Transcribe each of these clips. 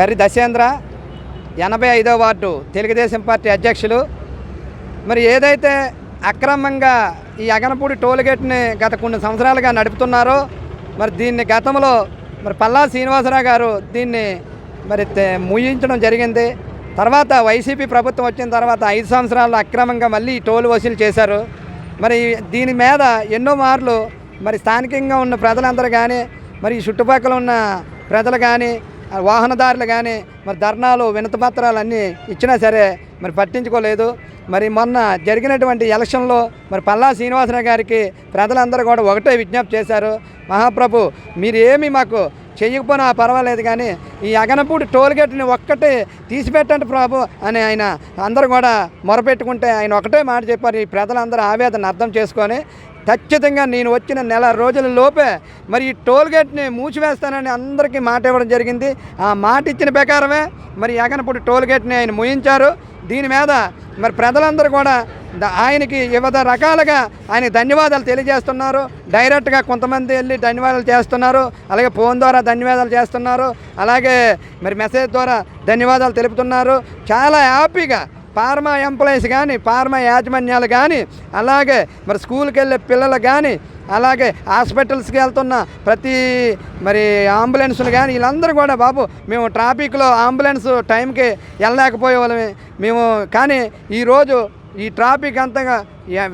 కర్రి దశేంద్ర ఎనభై ఐదో ward Telugu Desam party అధ్యక్షులు. మరి ఏదైతే అక్రమంగా ఈ అగనపూడి టోల్గేట్ని గత కొన్ని సంవత్సరాలుగా నడుపుతున్నారో మరి దీన్ని గతంలో మరి పల్లా శ్రీనివాసరావు గారు దీన్ని మరి తె- ముయించడం జరిగింది. తర్వాత వైసీపీ ప్రభుత్వం వచ్చిన తర్వాత ఐదు సంవత్సరాలు అక్రమంగా మళ్ళీ ఈ టోల్ వసూలు చేశారు. మరి దీని మీద ఎన్నో మార్లు మరి స్థానికంగా ఉన్న ప్రజలందరూ కానీ మరి ఈ చుట్టుపక్కల ఉన్న ప్రజలు కానీ వాహనదారులు కానీ మరి ధర్నాలు వినతిపత్రాలు అన్నీ ఇచ్చినా సరే మరి పట్టించుకోలేదు. మరి మొన్న జరిగినటువంటి ఎలక్షన్లో మరి పల్లా శ్రీనివాసరావు గారికి ప్రజలందరూ కూడా ఒకటే విజ్ఞప్తి చేశారు. మహాప్రభు మీరు ఏమి మాకు చెయ్యకపోయినా పర్వాలేదు కానీ ఈ అగనపూడి టోల్గేట్ని ఒక్కటే తీసిపెట్టండి ప్రభు అని ఆయన అందరూ కూడా మొరపెట్టుకుంటే ఆయన ఒకటే మాట చెప్పారు. ఈ ప్రజలందరూ ఆవేదన అర్థం చేసుకొని ఖచ్చితంగా నేను వచ్చిన నెల రోజుల లోపే మరి ఈ టోల్గేట్ని మూసివేస్తానని అందరికీ మాట ఇవ్వడం జరిగింది. ఆ మాట ఇచ్చిన ప్రకారమే మరి అగనపూడి టోల్గేట్ని ఆయన ముయించారు. దీని మీద మరి ప్రజలందరూ కూడా ఆయనకి వివిధ రకాలుగా ఆయన ధన్యవాదాలు తెలియజేస్తున్నారు. డైరెక్ట్గా కొంతమంది వెళ్ళి ధన్యవాదాలు చేస్తున్నారు. అలాగే ఫోన్ ద్వారా ధన్యవాదాలు చేస్తున్నారు. అలాగే మరి మెసేజ్ ద్వారా ధన్యవాదాలు తెలుపుతున్నారు. చాలా హ్యాపీగా ఫార్మా ఎంప్లాయీస్ కానీ ఫార్మా యాజమాన్యాలు కానీ అలాగే మరి స్కూల్కి వెళ్ళే పిల్లలు కానీ అలాగే హాస్పిటల్స్కి వెళ్తున్న ప్రతి మరి అంబులెన్సులు కానీ వీళ్ళందరూ కూడా బాబు మేము ట్రాఫిక్లో అంబులెన్స్ టైంకి వెళ్ళలేకపోయే వాళ్ళమే మేము కానీ ఈరోజు ఈ ట్రాఫిక్ అంతగా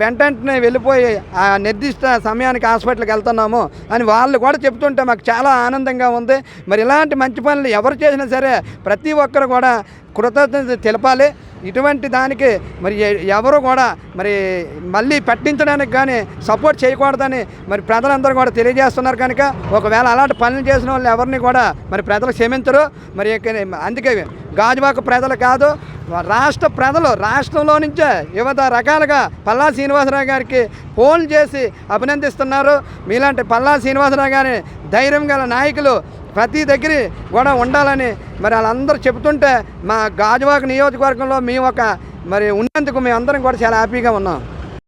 వెంటనే వెళ్ళిపోయి ఆ నిర్దిష్ట సమయానికి హాస్పిటల్కి వెళ్తున్నాము అని వాళ్ళు కూడా చెప్తుంటే మాకు చాలా ఆనందంగా ఉంది. మరి ఇలాంటి మంచి పనులు ఎవరు చేసినా సరే ప్రతి ఒక్కరు కూడా కృతజ్ఞత తెలపాలి. ఇటువంటి దానికి మరి ఎవరు కూడా మరి మళ్ళీ పట్టించడానికి కానీ సపోర్ట్ చేయకూడదని మరి ప్రజలందరూ కూడా తెలియజేస్తున్నారు కనుక ఒకవేళ అలాంటి పనులు చేసిన వాళ్ళు ఎవరిని కూడా మరి ప్రజలు క్షమించరు. మరి అందుకే గాజువాక ప్రజలు కాదు రాష్ట్ర ప్రజలు రాష్ట్రంలో నుంచే వివిధ రకాలుగా పల్లా శ్రీనివాసరావు గారికి ఫోన్ చేసి అభినందిస్తున్నారు. మీలాంటి పల్లా శ్రీనివాసరావు గారి ధైర్యం గల నాయకులు ప్రతి దగ్గర కూడా ఉండాలని మరి వాళ్ళందరూ చెబుతుంటే మా గాజువాక నియోజకవర్గంలో మేము ఒక మరి ఉన్నందుకు మేము అందరం కూడా చాలా హ్యాపీగా ఉన్నాం.